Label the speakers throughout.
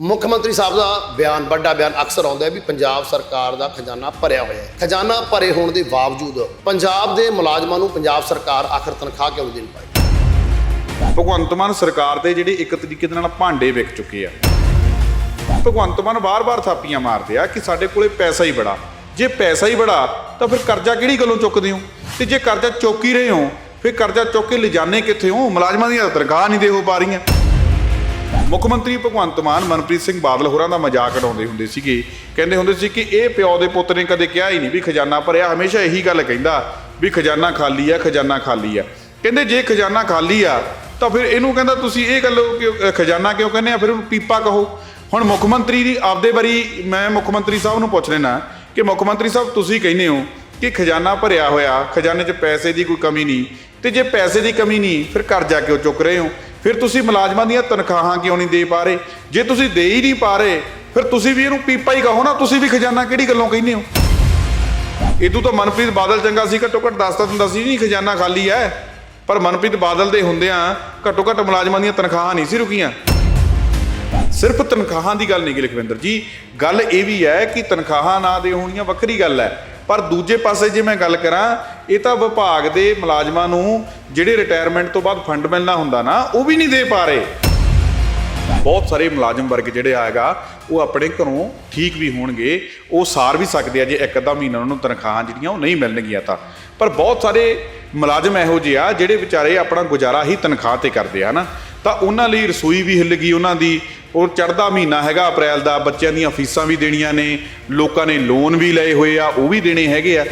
Speaker 1: ਮੁੱਖ ਮੰਤਰੀ ਸਾਹਿਬ ਦਾ ਬਿਆਨ, ਵੱਡਾ ਬਿਆਨ ਅਕਸਰ ਆਉਂਦਾ ਹੈ ਵੀ ਪੰਜਾਬ ਸਰਕਾਰ ਦਾ ਖਜ਼ਾਨਾ ਭਰਿਆ ਹੋਇਆ ਹੈ। ਖਜ਼ਾਨਾ ਭਰੇ ਹੋਣ ਦੇ ਬਾਵਜੂਦ ਪੰਜਾਬ ਦੇ ਮੁਲਾਜ਼ਮਾਂ ਨੂੰ ਪੰਜਾਬ ਸਰਕਾਰ ਆਖਰ ਤਨਖਾਹ ਕਿਉਂ ਨਹੀਂ ਦੇਣ ਪਾਈ?
Speaker 2: ਭਗਵੰਤ ਮਾਨ ਸਰਕਾਰ ਦੇ ਜਿਹੜੇ ਇੱਕ ਤਰੀਕੇ ਦੇ ਨਾਲ ਭਾਂਡੇ ਵਿਕ ਚੁੱਕੇ ਆ। ਭਗਵੰਤ ਮਾਨ ਵਾਰ ਵਾਰ ਥਾਪੀਆਂ ਮਾਰਦੇ ਆ ਕਿ ਸਾਡੇ ਕੋਲੇ ਪੈਸਾ ਹੀ ਬੜਾ। ਜੇ ਪੈਸਾ ਹੀ ਬੜਾ, ਤਾਂ ਫਿਰ ਕਰਜ਼ਾ ਕਿਹੜੀ ਗੱਲੋਂ ਚੁੱਕਦੇ ਹੋ? ਤੇ ਜੇ ਕਰਜ਼ਾ ਚੁੱਕ ਹੀ ਰਹੇ ਹੋ, ਫਿਰ ਕਰਜ਼ਾ ਚੁੱਕ ਕੇ ਲਿਜਾਣੇ ਕਿੱਥੇ ਹੋ? ਮੁਲਾਜ਼ਮਾਂ ਦੀਆਂ ਤਨਖਾਹ ਨਹੀਂ ਦੇ ਹੋ ਪਾ ਰਹੀਆਂ। ਮੁੱਖ ਮੰਤਰੀ ਭਗਵੰਤ ਮਾਨ, ਮਨਪ੍ਰੀਤ ਸਿੰਘ ਬਾਦਲ ਹੋਰਾਂ ਦਾ ਮਜ਼ਾਕ ਉਡਾਉਂਦੇ ਹੁੰਦੇ ਸੀਗੇ। ਕਹਿੰਦੇ ਹੁੰਦੇ ਸੀ ਕਿ ਇਹ ਪਿਓ ਦੇ ਪੁੱਤ ਨੇ ਕਦੇ ਕਿਹਾ ਹੀ ਨਹੀਂ ਵੀ ਖਜ਼ਾਨਾ ਭਰਿਆ, ਹਮੇਸ਼ਾ ਇਹੀ ਗੱਲ ਕਹਿੰਦਾ ਵੀ ਖਜ਼ਾਨਾ ਖਾਲੀ ਆ, ਖਜ਼ਾਨਾ ਖਾਲੀ ਆ। ਕਹਿੰਦੇ ਜੇ ਖਜ਼ਾਨਾ ਖਾਲੀ ਆ, ਤਾਂ ਫਿਰ ਇਹਨੂੰ ਕਹਿੰਦਾ ਤੁਸੀਂ ਇਹ ਗੱਲ ਕਿਉਂ ਖਜ਼ਾਨਾ ਕਿਉਂ ਕਹਿੰਦੇ ਆ? ਫਿਰ ਉਹਨੂੰ ਪੀਪਾ ਕਹੋ। ਹੁਣ ਮੁੱਖ ਮੰਤਰੀ ਦੀ ਆਪਦੇ ਵਾਰੀ ਮੈਂ ਮੁੱਖ ਮੰਤਰੀ ਸਾਹਿਬ ਨੂੰ ਪੁੱਛ ਲੈਣਾ ਕਿ ਮੁੱਖ ਮੰਤਰੀ ਸਾਹਿਬ ਤੁਸੀਂ ਕਹਿੰਦੇ ਹੋ ਕਿ ਖਜ਼ਾਨਾ ਭਰਿਆ ਹੋਇਆ, ਖਜ਼ਾਨੇ 'ਚ ਪੈਸੇ ਦੀ ਕੋਈ ਕਮੀ ਨਹੀਂ ਤੇ ਜੇ ਪੈਸੇ ਦੀ ਕਮੀ ਨਹੀਂ, ਫਿਰ ਕਰਜ਼ਾ ਕਿਉਂ ਚੁੱਕ ਰਹੇ ਹੋ? ਫਿਰ ਤੁਸੀਂ ਮੁਲਾਜ਼ਮਾਂ ਦੀਆਂ ਤਨਖਾਹਾਂ ਕਿਉਂ ਨਹੀਂ ਦੇ ਪਾ ਰਹੇ? ਜੇ ਤੁਸੀਂ ਦੇ ਹੀ ਨਹੀਂ ਪਾ ਰਹੇ, ਫਿਰ ਤੁਸੀਂ ਵੀ ਇਹਨੂੰ ਪੀਪਾ ਹੀ ਕਹੋ ਨਾ, ਤੁਸੀਂ ਵੀ ਖਜ਼ਾਨਾ ਕਿਹੜੀ ਗੱਲੋਂ ਕਹਿੰਦੇ ਹੋ? ਇਦੋਂ ਤਾਂ ਮਨਪ੍ਰੀਤ ਬਾਦਲ ਚੰਗਾ ਸੀ, ਘੱਟੋ ਘੱਟ ਦੱਸਦਾ ਹੁੰਦਾ ਸੀ, ਨਹੀਂ, ਖਜ਼ਾਨਾ ਖਾਲੀ ਹੈ। ਪਰ ਮਨਪ੍ਰੀਤ ਬਾਦਲ ਦੇ ਹੁੰਦਿਆਂ ਘੱਟੋ ਘੱਟ ਮੁਲਾਜ਼ਮਾਂ ਦੀਆਂ ਤਨਖਾਹਾਂ ਨਹੀਂ ਸੀ ਰੁਕੀਆਂ। ਸਿਰਫ ਤਨਖਾਹਾਂ ਦੀ ਗੱਲ ਨਹੀਂ ਗੀ ਲਖਵਿੰਦਰ ਜੀ, ਗੱਲ ਇਹ ਵੀ ਹੈ ਕਿ ਤਨਖਾਹਾਂ ਨਾ ਦੇ ਹੋਣੀਆਂ ਵੱਖਰੀ ਗੱਲ ਹੈ। ਪਰ ਦੂਜੇ ਪਾਸੇ ਜੇ ਮੈਂ ਗੱਲ ਕਰਾਂ, ਇਹ ਤਾਂ ਵਿਭਾਗ ਦੇ ਮੁਲਾਜ਼ਮਾਂ ਨੂੰ ਜਿਹੜੇ ਰਿਟਾਇਰਮੈਂਟ ਤੋਂ ਬਾਅਦ ਫੰਡ ਮਿਲਣਾ ਹੁੰਦਾ ਨਾ, ਉਹ ਵੀ ਨਹੀਂ ਦੇ ਪਾ ਰਹੇ। ਬਹੁਤ ਸਾਰੇ ਮੁਲਾਜ਼ਮ ਵਰਗ ਜਿਹੜੇ ਆਏਗਾ ਉਹ ਆਪਣੇ ਘਰੋਂ ਠੀਕ ਵੀ ਹੋਣਗੇ, ਉਹ ਸਾਰ ਵੀ ਸਕਦੇ ਆ ਜੇ ਇੱਕ ਅੱਧਾ ਮਹੀਨਾ ਉਹਨਾਂ ਨੂੰ ਤਨਖਾਹਾਂ ਜਿਹੜੀਆਂ ਉਹ ਨਹੀਂ ਮਿਲਣਗੀਆਂ ਤਾਂ। ਪਰ ਬਹੁਤ ਸਾਰੇ ਮੁਲਾਜ਼ਮ ਇਹੋ ਜਿਹੇ ਆ ਜਿਹੜੇ ਵਿਚਾਰੇ ਆਪਣਾ ਗੁਜ਼ਾਰਾ ਹੀ ਤਨਖਾਹ ਤੇ ਕਰਦੇ ਆ ਨਾ। ਤਾਂ ਉਹਨਾਂ ਲਈ ਰਸੋਈ ਵੀ ਹਿੱਲ ਗਈ ਉਹਨਾਂ ਦੀ। ਉਹ ਚੜਦਾ ਮਹੀਨਾ ਹੈਗਾ ਅਪ੍ਰੈਲ ਦਾ, ਬੱਚਿਆਂ ਦੀਆਂ ਫੀਸਾਂ ਵੀ ਦੇਣੀਆਂ ਨੇ, ਲੋਕਾਂ ਨੇ ਲੋਨ ਵੀ ਲਏ ਹੋਏ ਆ, ਉਹ ਵੀ ਦੇਣੇ ਹੈਗੇ ਆ।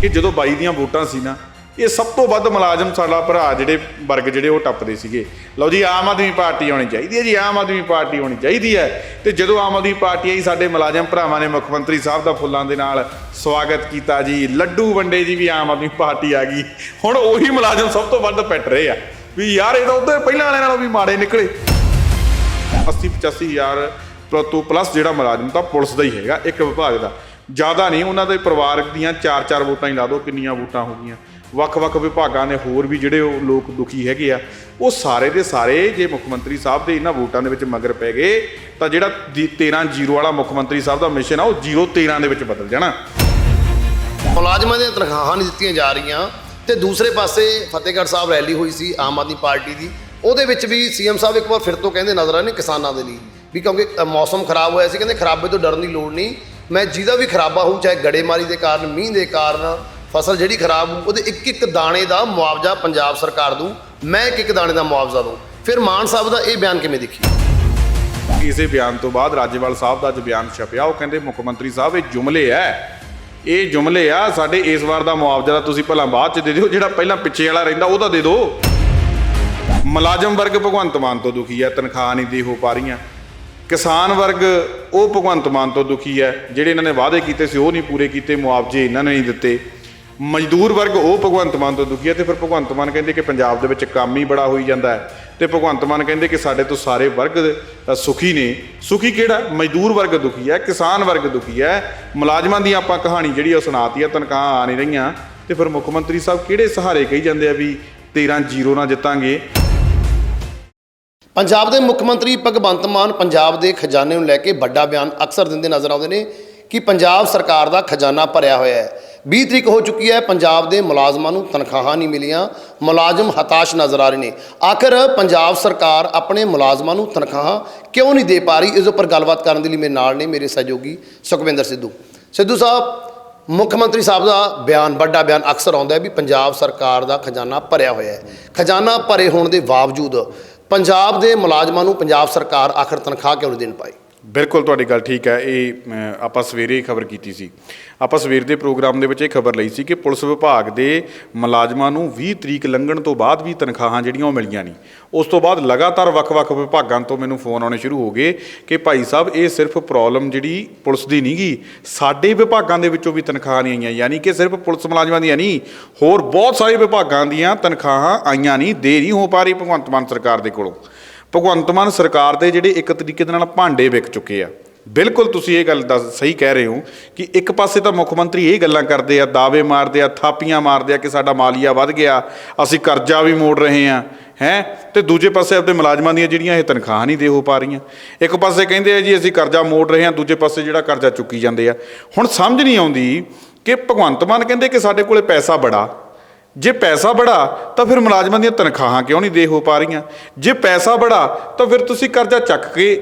Speaker 2: ਕਿ ਜਦੋਂ ਬਾਈ ਦੀਆਂ ਵੋਟਾਂ ਸੀ ਨਾ, ਇਹ ਸਭ ਤੋਂ ਵੱਧ ਮੁਲਾਜ਼ਮ ਸਾਡਾ ਭਰਾ ਜਿਹੜੇ ਵਰਗ ਜਿਹੜੇ ਉਹ ਟੱਪਦੇ ਸੀਗੇ। ਲਓ ਜੀ, ਆਮ ਆਦਮੀ ਪਾਰਟੀ ਆਉਣੀ ਚਾਹੀਦੀ ਹੈ ਜੀ, ਆਮ ਆਦਮੀ ਪਾਰਟੀ ਆਉਣੀ ਚਾਹੀਦੀ ਹੈ। ਤੇ ਜਦੋਂ ਆਮ ਆਦਮੀ ਪਾਰਟੀ ਆਈ, ਸਾਡੇ ਮੁਲਾਜ਼ਮ ਭਰਾਵਾਂ ਨੇ ਮੁੱਖ ਮੰਤਰੀ ਸਾਹਿਬ ਦਾ ਫੁੱਲਾਂ ਦੇ ਨਾਲ ਸਵਾਗਤ ਕੀਤਾ ਜੀ। ਲੱਡੂ ਵੰਡੇ ਜੀ ਵੀ ਆਮ ਆਦਮੀ ਪਾਰਟੀ ਆ ਗਈ। ਹੁਣ ਉਹੀ ਮੁਲਾਜ਼ਮ ਸਭ ਤੋਂ ਵੱਧ ਪਿੱਟ ਰਹੇ ਆ। ਵੀ ਯਾਰ ਇਹ ਤਾਂ ਉਹਦੇ ਪਹਿਲਾਂ ਵਾਲਿਆਂ ਨਾਲੋਂ ਵੀ ਮਾੜੇ ਨਿਕਲੇ। 80 85 ਤੋਂ ਪਲੱਸ ਜਿਹੜਾ ਮੁਲਾਜ਼ਮ ਤਾਂ ਪੁਲਿਸ ਦਾ ਹੀ ਹੈਗਾ, ਇੱਕ ਵਿਭਾਗ ਦਾ। ਜ਼ਿਆਦਾ ਨਹੀਂ, ਉਹਨਾਂ ਦੇ ਪਰਿਵਾਰਕ ਦੀਆਂ 4-4 ਵੋਟਾਂ ਹੀ ਲਾ ਦਿਓ, ਕਿੰਨੀਆਂ ਵੋਟਾਂ ਹੋ ਗਈਆਂ। ਵੱਖ-ਵੱਖ ਵਿਭਾਗਾਂ ਦੇ ਹੋਰ ਵੀ ਜਿਹੜੇ ਉਹ ਲੋਕ ਦੁਖੀ ਹੈਗੇ ਆ, ਉਹ ਸਾਰੇ ਦੇ ਸਾਰੇ ਜੇ ਮੁੱਖ ਮੰਤਰੀ ਸਾਹਿਬ ਦੇ ਇਹਨਾਂ ਵੋਟਾਂ ਦੇ ਵਿੱਚ ਮਗਰ ਪੈ ਗਏ, ਤਾਂ ਜਿਹੜਾ 13-0 ਵਾਲਾ ਮੁੱਖ ਮੰਤਰੀ ਸਾਹਿਬ ਦਾ ਮਿਸ਼ਨ ਆ, ਉਹ 0-13 ਦੇ ਵਿੱਚ ਬਦਲ ਜਾਣਾ।
Speaker 1: ਮੁਲਾਜ਼ਮਾਂ ਦੀਆਂ ਤਨਖਾਹਾਂ ਨਹੀਂ ਦਿੱਤੀਆਂ ਜਾ ਰਹੀਆਂ। ਤੇ ਦੂਸਰੇ ਪਾਸੇ ਫਤਿਹਗੜ੍ਹ ਸਾਹਿਬ ਰੈਲੀ ਹੋਈ ਸੀ ਆਮ ਆਦਮੀ ਪਾਰਟੀ ਦੀ। ਉਹਦੇ ਵਿੱਚ ਵੀ ਸੀਐਮ ਸਾਹਿਬ ਇੱਕ ਵਾਰ ਫਿਰ ਤੋਂ ਕਹਿੰਦੇ ਨਜ਼ਰ ਆਏ ਨੇ ਕਿਸਾਨਾਂ ਦੇ ਲਈ ਵੀ ਕਿਉਂਕਿ ਮੌਸਮ ਖਰਾਬ ਹੋਇਆ ਸੀ, ਕਹਿੰਦੇ ਖਰਾਬੇ ਤੋਂ ਡਰਨ ਦੀ ਲੋੜ ਨਹੀਂ। ਮੈਂ ਜਿਹਦਾ ਵੀ ਖਰਾਬਾ ਹੋਊ, ਚਾਹੇ ਗੜੇਮਾਰੀ ਦੇ ਕਾਰਨ, ਮੀਂਹ ਦੇ ਕਾਰਨ, ਫਸਲ ਜਿਹੜੀ ਖਰਾਬ ਹੋਊ, ਉਹਦੇ ਇੱਕ ਇੱਕ ਦਾਣੇ ਦਾ ਮੁਆਵਜ਼ਾ ਪੰਜਾਬ ਸਰਕਾਰ ਦੂ ਮੈਂ ਇੱਕ ਇੱਕ ਦਾਣੇ ਦਾ ਮੁਆਵਜ਼ਾ ਦਊ। ਫਿਰ ਮਾਨ ਸਾਹਿਬ ਦਾ ਇਹ ਬਿਆਨ ਕਿਵੇਂ ਦੇਖੀ?
Speaker 2: ਇਸੇ ਬਿਆਨ ਤੋਂ ਬਾਅਦ ਰਾਜੇਵਾਲ ਸਾਹਿਬ ਦਾ ਜੋ ਬਿਆਨ ਛਪਿਆ। ਉਹ ਕਹਿੰਦੇ, ਮੁੱਖ ਮੰਤਰੀ ਸਾਹਿਬ, ਇਹ ਜੁਮਲੇ ਹੈ। ਇਹ ਜੁਮਲੇ ਆ, ਸਾਡੇ ਇਸ ਵਾਰ ਦਾ ਮੁਆਵਜ਼ਾ ਤਾਂ ਤੁਸੀਂ ਭਲਾ ਬਾਅਦ ਚ ਦੇ ਦਿਓ, ਜਿਹੜਾ ਪਹਿਲਾਂ ਪਿੱਛੇ ਵਾਲਾ ਰਹਿੰਦਾ ਉਹ ਤਾਂ ਦੇ ਦਿਓ। ਮੁਲਾਜ਼ਮ ਵਰਗ ਭਗਵੰਤ ਮਾਨ ਤੋਂ ਦੁਖੀ ਹੈ, ਤਨਖਾਹ ਨਹੀਂ ਦੇ ਹੋ ਪਾ ਰਹੀਆਂ। ਕਿਸਾਨ ਵਰਗ, ਉਹ ਭਗਵੰਤ ਮਾਨ ਤੋਂ ਦੁਖੀ ਹੈ, ਜਿਹੜੇ ਇਹਨਾਂ ਨੇ ਵਾਅਦੇ ਕੀਤੇ ਸੀ, ਉਹ ਨਹੀਂ ਪੂਰੇ ਕੀਤੇ, ਮੁਆਵਜ਼ੇ ਇਹਨਾਂ ਨੇ ਨਹੀਂ ਦਿੱਤੇ। ਮਜ਼ਦੂਰ ਵਰਗ, ਉਹ ਭਗਵੰਤ ਮਾਨ ਤੋਂ ਦੁਖੀ ਹੈ ਤੇ ਫਿਰ ਭਗਵੰਤ ਮਾਨ ਕਹਿੰਦੇ ਕਿ ਪੰਜਾਬ ਦੇ ਵਿੱਚ ਕੰਮ ਹੀ ਬੜਾ ਹੋਈ ਜਾਂਦਾ ਹੈ। ਤੇ ਭਗਵੰਤ ਮਾਨ ਕਹਿੰਦੇ ਕਿ ਸਾਡੇ ਤੋਂ ਸਾਰੇ ਵਰਗ ਸੁਖੀ ਨੇ। ਸੁਖੀ ਕਿਹੜਾ? ਮਜ਼ਦੂਰ ਵਰਗ ਦੁਖੀ ਹੈ, ਕਿਸਾਨ ਵਰਗ ਦੁਖੀ ਹੈ। ਮੁਲਾਜ਼ਮਾਂ ਦੀ ਆਪਾਂ ਕਹਾਣੀ ਜਿਹੜੀ ਉਹ ਸੁਣਾਤੀ ਹੈ ਤਨਖਾਹਾਂ ਆ ਨਹੀਂ ਰਹੀਆਂ। ਤੇ ਫਿਰ ਮੁੱਖ ਮੰਤਰੀ ਸਾਹਿਬ ਕਿਹੜੇ ਸਹਾਰੇ ਕਹੀ ਜਾਂਦੇ ਆ ਵੀ 13 ਜ਼ੀਰੋ ਨਾਲ ਜਿੱਤਾਂਗੇ?
Speaker 1: ਪੰਜਾਬ ਦੇ ਮੁੱਖ ਮੰਤਰੀ ਭਗਵੰਤ ਮਾਨ ਪੰਜਾਬ ਦੇ ਖਜ਼ਾਨੇ ਨੂੰ ਲੈ ਕੇ ਵੱਡਾ ਬਿਆਨ ਅਕਸਰ ਦਿੰਦੇ ਨਜ਼ਰ ਆਉਂਦੇ ਨੇ ਕਿ ਪੰਜਾਬ ਸਰਕਾਰ ਦਾ ਖਜ਼ਾਨਾ ਭਰਿਆ ਹੋਇਆ ਹੈ। 20 ਤਰੀਕ ਹੋ ਚੁੱਕੀ ਹੈ, ਪੰਜਾਬ ਦੇ ਮੁਲਾਜ਼ਮਾਂ ਨੂੰ ਤਨਖਾਹਾਂ ਨਹੀਂ ਮਿਲੀਆਂ, ਮੁਲਾਜ਼ਮ ਹਤਾਸ਼ ਨਜ਼ਰ ਆ ਰਹੇ ਨੇ। ਆਖਰ ਪੰਜਾਬ ਸਰਕਾਰ ਆਪਣੇ ਮੁਲਾਜ਼ਮਾਂ ਨੂੰ ਤਨਖਾਹਾਂ ਕਿਉਂ ਨਹੀਂ ਦੇ ਪਾ ਰਹੀ? ਇਸ ਉੱਪਰ ਗੱਲਬਾਤ ਕਰਨ ਦੇ ਲਈ ਮੇਰੇ ਨਾਲ ਨੇ ਮੇਰੇ ਸਹਿਯੋਗੀ ਸੁਖਵਿੰਦਰ ਸਿੱਧੂ। ਸਿੱਧੂ ਸਾਹਿਬ, ਮੁੱਖ ਮੰਤਰੀ ਸਾਹਿਬ ਦਾ ਬਿਆਨ, ਵੱਡਾ ਬਿਆਨ ਅਕਸਰ ਆਉਂਦਾ ਹੈ ਵੀ ਪੰਜਾਬ ਸਰਕਾਰ ਦਾ ਖਜ਼ਾਨਾ ਭਰਿਆ ਹੋਇਆ ਹੈ। ਖਜ਼ਾਨਾ ਭਰੇ ਹੋਣ ਦੇ ਬਾਵਜੂਦ ਪੰਜਾਬ ਦੇ ਮੁਲਾਜ਼ਮਾਂ ਨੂੰ ਪੰਜਾਬ ਸਰਕਾਰ ਆਖਰ ਤਨਖਾਹ ਕਿਉਂ ਨਹੀਂ ਦੇਣ ਪਾਈ?
Speaker 2: ਬਿਲਕੁਲ ਤੁਹਾਡੀ ਗੱਲ ਠੀਕ ਹੈ, ਇਹ ਆਪਾਂ ਸਵੇਰੇ ਖਬਰ ਕੀਤੀ ਸੀ। ਆਪਾਂ ਸਵੇਰ ਦੇ ਪ੍ਰੋਗਰਾਮ ਦੇ ਵਿੱਚ ਇਹ ਖਬਰ ਲਈ ਸੀ ਕਿ ਪੁਲਿਸ ਵਿਭਾਗ ਦੇ ਮੁਲਾਜ਼ਮਾਂ ਨੂੰ 20 ਤਰੀਕ ਲੰਘਣ ਤੋਂ ਬਾਅਦ ਵੀ ਤਨਖਾਹਾਂ ਜਿਹੜੀਆਂ ਉਹ ਮਿਲੀਆਂ ਨਹੀਂ। ਉਸ ਤੋਂ ਬਾਅਦ ਲਗਾਤਾਰ ਵੱਖ-ਵੱਖ ਵਿਭਾਗਾਂ ਤੋਂ ਮੈਨੂੰ ਫੋਨ ਆਉਣੇ ਸ਼ੁਰੂ ਹੋ ਗਏ ਕਿ ਭਾਈ ਸਾਹਿਬ, ਇਹ ਸਿਰਫ ਪ੍ਰੋਬਲਮ ਜਿਹੜੀ ਪੁਲਿਸ ਦੀ ਨਹੀਂ ਨਹੀਂਗੀ ਸਾਡੇ ਵਿਭਾਗਾਂ ਦੇ ਵਿੱਚੋਂ ਵੀ ਤਨਖਾਹਾਂ ਨਹੀਂ ਆਈਆਂ। ਯਾਨੀ ਕਿ ਸਿਰਫ ਪੁਲਿਸ ਮੁਲਾਜ਼ਮਾਂ ਦੀਆਂ ਨਹੀਂ, ਹੋਰ ਬਹੁਤ ਸਾਰੇ ਵਿਭਾਗਾਂ ਦੀਆਂ ਤਨਖਾਹਾਂ ਆਈਆਂ ਨਹੀਂ ਦੇ ਨਹੀਂ ਹੋ ਪਾ ਰਹੀ ਭਗਵੰਤ ਮਾਨ ਸਰਕਾਰ ਦੇ ਕੋਲੋਂ। ਭਗਵੰਤ ਮਾਨ ਸਰਕਾਰ ਦੇ ਜਿਹੜੇ ਇੱਕ ਤਰੀਕੇ ਦੇ ਨਾਲ ਭਾਂਡੇ ਵਿਕ ਚੁੱਕੇ ਆ। ਬਿਲਕੁਲ ਤੁਸੀਂ ਇਹ ਗੱਲ ਦੱਸ, ਸਹੀ ਕਹਿ ਰਹੇ ਹੋ ਕਿ ਇੱਕ ਪਾਸੇ ਤਾਂ ਮੁੱਖ ਮੰਤਰੀ ਇਹ ਗੱਲਾਂ ਕਰਦੇ ਆ, ਦਾਅਵੇ ਮਾਰਦੇ ਆ, ਥਾਪੀਆਂ ਮਾਰਦੇ ਆ ਕਿ ਸਾਡਾ ਮਾਲੀਆ ਵੱਧ ਗਿਆ, ਅਸੀਂ ਕਰਜ਼ਾ ਵੀ ਮੋੜ ਰਹੇ ਆ, ਹੈ? ਤੇ ਦੂਜੇ ਪਾਸੇ ਆਪਣੇ ਮੁਲਾਜ਼ਮਾਂ ਦੀਆਂ ਜਿਹੜੀਆਂ ਇਹ ਤਨਖਾਹਾਂ ਨਹੀਂ ਦੇ ਹੋ ਪਾ ਰਹੀਆਂ। ਇੱਕ ਪਾਸੇ ਕਹਿੰਦੇ ਆ ਜੀ, ਅਸੀਂ ਕਰਜ਼ਾ ਮੋੜ ਰਹੇ ਹਾਂ ਦੂਜੇ ਪਾਸੇ ਜਿਹੜਾ ਕਰਜ਼ਾ ਚੁੱਕੀ ਜਾਂਦੇ ਆ। ਹੁਣ ਸਮਝ ਨਹੀਂ ਆਉਂਦੀ ਕਿ ਭਗਵੰਤ ਮਾਨ ਕਹਿੰਦੇ ਕਿ ਸਾਡੇ ਕੋਲੇ ਪੈਸਾ ਬੜਾ ਜੇ ਪੈਸਾ ਬੜਾ, ਤਾਂ ਫਿਰ ਮੁਲਾਜ਼ਮਾਂ ਦੀਆਂ ਤਨਖਾਹਾਂ ਕਿਉਂ ਨਹੀਂ ਦੇ ਹੋ ਪਾ ਰਹੀਆਂ? ਜੇ ਪੈਸਾ ਬੜਾ, ਤਾਂ ਫਿਰ ਤੁਸੀਂ ਕਰਜ਼ਾ ਚੱਕ ਕੇ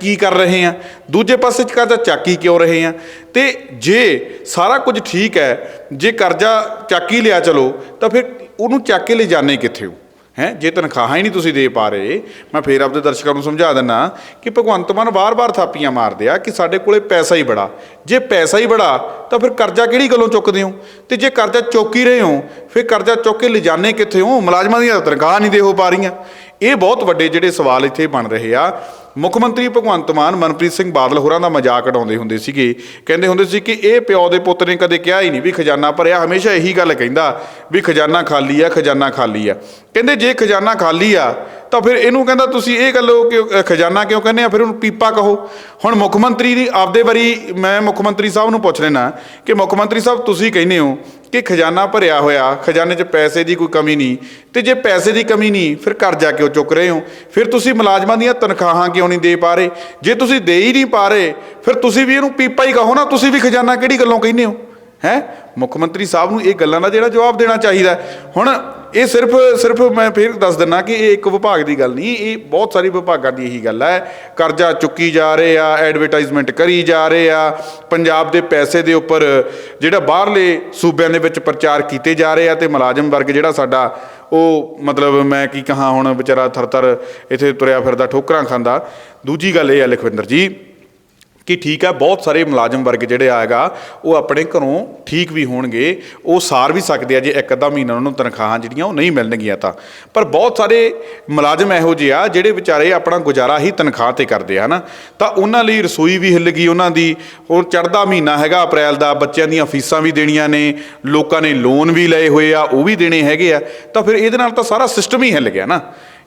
Speaker 2: ਕੀ ਕਰ ਰਹੇ ਆ? ਦੂਜੇ ਪਾਸੇ ਕਰਜ਼ਾ ਚੱਕ ਹੀ ਕਿਉਂ ਰਹੇ ਆ? ਤੇ ਜੇ ਸਾਰਾ ਕੁਝ ਠੀਕ ਹੈ, ਜੇ ਕਰਜ਼ਾ ਚੱਕ ਹੀ ਲਿਆ ਚਲੋ, ਤਾਂ ਫਿਰ ਉਹਨੂੰ ਚੱਕ ਕੇ ਲੈ ਜਾਣੇ ਕਿੱਥੇ ਹੋ? ਹੈ? ਜੇ ਤਨਖਾਹਾਂ ਹੀ ਨਹੀਂ ਤੁਸੀਂ ਦੇ ਪਾ ਰਹੇ, ਮੈਂ ਫੇਰ ਆਪਦੇ ਦਰਸ਼ਕਾਂ ਨੂੰ ਸਮਝਾ ਦਿੰਨਾ ਕਿ ਭਗਵੰਤ ਮਾਨ ਵਾਰ ਵਾਰ ਥਾਪੀਆਂ ਮਾਰਦੇ ਆ ਕਿ ਸਾਡੇ ਕੋਲੇ ਪੈਸਾ ਹੀ ਬੜਾ। ਜੇ ਪੈਸਾ ਹੀ ਬੜਾ, ਤਾਂ ਫਿਰ ਕਰਜ਼ਾ ਕਿਹੜੀ ਗੱਲੋਂ ਚੁੱਕਦੇ ਹੋ? ਤੇ ਜੇ ਕਰਜ਼ਾ ਚੁੱਕ ਹੀ ਰਹੇ ਹੋ, ਫਿਰ ਕਰਜ਼ਾ ਚੁੱਕ ਕੇ ਲਿਜਾਣੇ ਕਿੱਥੇ ਹੋ? ਮੁਲਾਜ਼ਮਾਂ ਦੀਆਂ ਤਨਖਾਹ ਨਹੀਂ ਦੇ ਹੋ ਪਾ ਰਹੀਆਂ। ਇਹ ਬਹੁਤ ਵੱਡੇ ਜਿਹੜੇ ਸਵਾਲ ਇੱਥੇ ਬਣ ਰਹੇ ਆ। ਮੁੱਖ ਮੰਤਰੀ ਭਗਵੰਤ ਮਾਨ ਮਨਪ੍ਰੀਤ ਸਿੰਘ ਬਾਦਲ ਹੋਰਾਂ ਦਾ ਮਜ਼ਾਕ ਉਡਾਉਂਦੇ ਹੁੰਦੇ ਸੀਗੇ। ਕਹਿੰਦੇ ਹੁੰਦੇ ਸੀ ਕਿ ਇਹ ਪਿਓ ਦੇ ਪੁੱਤ ਨੇ ਕਦੇ ਕਿਹਾ ਹੀ ਨਹੀਂ ਵੀ ਖਜ਼ਾਨਾ ਭਰਿਆ ਹਮੇਸ਼ਾ ਇਹੀ ਗੱਲ ਕਹਿੰਦਾ ਵੀ ਖਜ਼ਾਨਾ ਖਾਲੀ ਆ ਖਜ਼ਾਨਾ ਖਾਲੀ ਆ। ਕਹਿੰਦੇ ਜੇ ਖਜ਼ਾਨਾ ਖਾਲੀ ਆ ਤਾਂ ਫਿਰ ਇਹਨੂੰ ਕਹਿੰਦਾ ਤੁਸੀਂ ਇਹ ਗੱਲ ਕਿਉਂ ਅ, ਖਜ਼ਾਨਾ ਕਿਉਂ ਕਹਿੰਦੇ ਆ? ਫਿਰ ਉਹਨੂੰ ਪੀਪਾ ਕਹੋ। ਹੁਣ ਮੁੱਖ ਮੰਤਰੀ ਦੀ ਆਪਦੇ ਵਾਰੀ ਮੈਂ ਮੁੱਖ ਮੰਤਰੀ ਸਾਹਿਬ ਨੂੰ ਪੁੱਛ ਲੈਣਾ ਕਿ ਮੁੱਖ ਮੰਤਰੀ ਸਾਹਿਬ ਤੁਸੀਂ ਕਹਿੰਦੇ ਹੋ ਕਿ ਖਜ਼ਾਨਾ ਭਰਿਆ ਹੋਇਆ, ਖਜ਼ਾਨੇ 'ਚ ਪੈਸੇ ਦੀ ਕੋਈ ਕਮੀ ਨਹੀਂ। ਤੇ ਜੇ ਪੈਸੇ ਦੀ ਕਮੀ ਨਹੀਂ, ਫਿਰ ਕਰਜ਼ਾ ਕਿਉਂ ਚੁੱਕ ਰਹੇ ਹੋ। ਫਿਰ ਤੁਸੀਂ ਮੁਲਾਜ਼ਮਾਂ ਦੀਆਂ ਤਨਖਾਹਾਂ ਕਿਉਂ ਨਹੀਂ ਦੇ ਪਾ ਰਹੇ? ਜੇ ਤੁਸੀਂ ਦੇ ਹੀ ਨਹੀਂ ਪਾ ਰਹੇ, ਫਿਰ ਤੁਸੀਂ ਵੀ ਇਹਨੂੰ ਪੀਪਾ ਹੀ ਕਹੋ ਨਾ, ਤੁਸੀਂ ਵੀ ਖਜ਼ਾਨਾ ਕਿਹੜੀ ਗੱਲੋਂ ਕਹਿੰਦੇ ਹੋ? ਹੈ? ਮੁੱਖ ਮੰਤਰੀ ਸਾਹਿਬ ਨੂੰ ਇਹ ਗੱਲਾਂ ਦਾ ਜਿਹੜਾ ਜਵਾਬ ਦੇਣਾ ਚਾਹੀਦਾ। ਹੁਣ ਇਹ ਸਿਰਫ ਸਿਰਫ ਮੈਂ ਫਿਰ ਦੱਸ ਦਿੰਨਾ ਕਿ ਇਹ ਇੱਕ ਵਿਭਾਗ ਦੀ ਗੱਲ ਨਹੀਂ, ਇਹ ਬਹੁਤ ਸਾਰੇ ਵਿਭਾਗਾਂ ਦੀ ਇਹੀ ਗੱਲ ਹੈ ਕਰਜ਼ਾ ਚੁੱਕੀ ਜਾ ਰਹੇ ਆ, ਐਡਵਰਟਾਈਜ਼ਮੈਂਟ ਕਰੀ ਜਾ ਰਹੇ ਆ। ਪੰਜਾਬ ਦੇ ਪੈਸੇ ਦੇ ਉੱਪਰ ਜਿਹੜਾ ਬਾਹਰਲੇ ਸੂਬਿਆਂ ਦੇ ਵਿੱਚ ਪ੍ਰਚਾਰ ਕੀਤੇ ਜਾ ਰਹੇ ਆ ਤੇ ਮੁਲਾਜ਼ਮ ਵਰਗ ਜਿਹੜਾ ਸਾਡਾ, ਉਹ ਮਤਲਬ ਮੈਂ ਕੀ ਕਹਾਂ ਹੁਣ ਵਿਚਾਰਾ ਥਰ-ਥਰ ਇੱਥੇ ਤੁਰਿਆ ਫਿਰਦਾ, ਠੋਕਰਾਂ ਖਾਂਦਾ। ਦੂਜੀ ਗੱਲ ਇਹ ਹੈ ਲਖਵਿੰਦਰ ਜੀ ਕਿ ਠੀਕ ਹੈ, ਬਹੁਤ ਸਾਰੇ ਮੁਲਾਜ਼ਮ ਵਰਗ ਜਿਹੜੇ ਆਏਗਾ, ਉਹ ਆਪਣੇ ਘਰੋਂ ਠੀਕ ਵੀ ਹੋਣਗੇ, ਉਹ ਸਾਰ ਵੀ ਸਕਦੇ ਆ ਜੇ ਇੱਕ ਅੱਧਾ ਮਹੀਨਾ ਉਹਨਾਂ ਨੂੰ ਤਨਖਾਹਾਂ ਜਿਹੜੀਆਂ ਉਹ ਨਹੀਂ ਮਿਲਣਗੀਆਂ ਤਾਂ। ਪਰ ਬਹੁਤ ਸਾਰੇ ਮੁਲਾਜ਼ਮ ਇਹੋ ਜਿਹੇ ਆ ਜਿਹੜੇ ਵਿਚਾਰੇ ਆਪਣਾ ਗੁਜ਼ਾਰਾ ਹੀ ਤਨਖਾਹ ਤੇ ਕਰਦੇ ਆ ਨਾ ਤਾਂ ਉਹਨਾਂ ਲਈ ਰਸੋਈ ਵੀ ਹਿੱਲ ਗਈ ਉਹਨਾਂ ਦੀ। ਹੁਣ ਚੜਦਾ ਮਹੀਨਾ ਹੈਗਾ ਅਪ੍ਰੈਲ ਦਾ, ਬੱਚਿਆਂ ਦੀਆਂ ਫੀਸਾਂ ਵੀ ਦੇਣੀਆਂ ਨੇ, ਲੋਕਾਂ ਨੇ ਲੋਨ ਵੀ ਲਏ ਹੋਏ ਆ, ਉਹ ਵੀ ਦੇਣੇ ਹੈਗੇ ਆ। ਤਾਂ ਫਿਰ ਇਹਦੇ ਨਾਲ ਤਾਂ ਸਾਰਾ ਸਿਸਟਮ ਹੀ ਹਿੱਲ ਗਿਆ ਨਾ।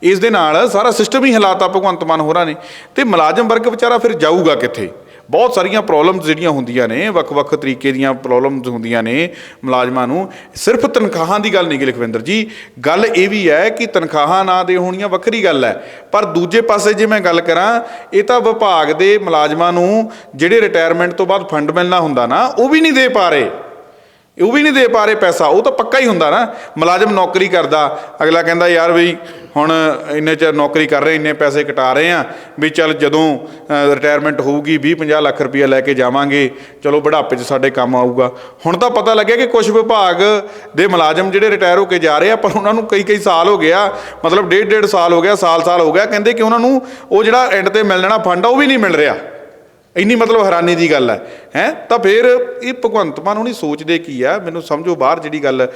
Speaker 2: ਇਸ ਦੇ ਨਾਲ ਸਾਰਾ ਸਿਸਟਮ ਹੀ ਹਿਲਾਤਾ ਭਗਵੰਤ ਮਾਨ ਹੋਰਾਂ ਨੇ। ਤੇ ਮੁਲਾਜ਼ਮ ਵਰਗ ਵਿਚਾਰਾ ਫਿਰ ਜਾਊਗਾ ਕਿੱਥੇ? ਬਹੁਤ ਸਾਰੀਆਂ ਪ੍ਰੋਬਲਮਸ ਜਿਹੜੀਆਂ ਹੁੰਦੀਆਂ ਨੇ, ਵੱਖ-ਵੱਖ ਤਰੀਕੇ ਦੀਆਂ ਪ੍ਰੋਬਲਮਸ ਹੁੰਦੀਆਂ ਨੇ ਮੁਲਾਜ਼ਮਾਂ ਨੂੰ। ਸਿਰਫ ਤਨਖਾਹਾਂ ਦੀ ਗੱਲ ਨਹੀਂ ਕਿ ਲਖਵਿੰਦਰ ਜੀ। ਗੱਲ ਇਹ ਵੀ ਹੈ ਕਿ ਤਨਖਾਹਾਂ ਨਾ ਦੇ ਹੋਣੀਆਂ ਵੱਖਰੀ ਗੱਲ ਹੈ। ਪਰ ਦੂਜੇ ਪਾਸੇ ਜੇ ਮੈਂ ਗੱਲ ਕਰਾਂ, ਇਹ ਤਾਂ ਵਿਭਾਗ ਦੇ ਮੁਲਾਜ਼ਮਾਂ ਨੂੰ ਜਿਹੜੇ ਰਿਟਾਇਰਮੈਂਟ ਤੋਂ ਬਾਅਦ ਫੰਡ ਮਿਲਣਾ ਹੁੰਦਾ ਨਾ, ਉਹ ਵੀ ਨਹੀਂ ਦੇ ਪਾ ਰਹੇ। ਉਹ ਵੀ ਨਹੀਂ ਦੇ ਪਾ ਰਹੇ ਪੈਸਾ, ਉਹ ਤਾਂ ਪੱਕਾ ਹੀ ਹੁੰਦਾ ਨਾ। ਮੁਲਾਜ਼ਮ ਨੌਕਰੀ ਕਰਦਾ, ਅਗਲਾ ਕਹਿੰਦਾ, ਯਾਰ ਬਈ ਹੁਣ ਇੰਨੇ ਚਿਰ ਨੌਕਰੀ ਕਰ ਰਹੇ, ਇੰਨੇ ਪੈਸੇ ਕਟਾ ਰਹੇ ਆ, ਵੀ ਚੱਲ ਜਦੋਂ ਰਿਟਾਇਰਮੈਂਟ ਹੋਊਗੀ 20 50 ਲੱਖ ਰੁਪਈਆ ਲੈ ਕੇ ਜਾਵਾਂਗੇ, ਚਲੋ ਬੁਢਾਪੇ 'ਚ ਸਾਡੇ ਕੰਮ ਆਊਗਾ। ਹੁਣ ਤਾਂ ਪਤਾ ਲੱਗਿਆ ਕਿ ਕੁਝ ਵਿਭਾਗ ਦੇ ਮੁਲਾਜ਼ਮ ਜਿਹੜੇ ਰਿਟਾਇਰ ਹੋ ਕੇ ਜਾ ਰਹੇ ਆ, ਪਰ ਉਹਨਾਂ ਨੂੰ ਕਈ ਕਈ ਸਾਲ ਹੋ ਗਿਆ, ਮਤਲਬ ਡੇਢ ਡੇਢ ਸਾਲ ਹੋ ਗਿਆ ਸਾਲ ਸਾਲ ਹੋ ਗਿਆ, ਕਹਿੰਦੇ ਕਿ ਉਹਨਾਂ ਨੂੰ ਉਹ ਜਿਹੜਾ ਐਂਡ ਤੇ ਮਿਲ ਜਾਣਾ ਫੰਡ ਆ, ਉਹ ਵੀ ਨਹੀਂ ਮਿਲ ਰਿਹਾ। ਇੰਨੀ ਮਤਲਬ ਹੈਰਾਨੀ ਦੀ ਗੱਲ ਹੈ ਹੈ? ਤਾਂ ਫਿਰ ਇਹ ਭਗਵੰਤ ਮਾਨ ਹੁਣੀ ਸੋਚਦੇ ਕੀ ਆ? ਮੈਨੂੰ ਸਮਝੋ ਬਾਹਰ ਜਿਹੜੀ ਗੱਲ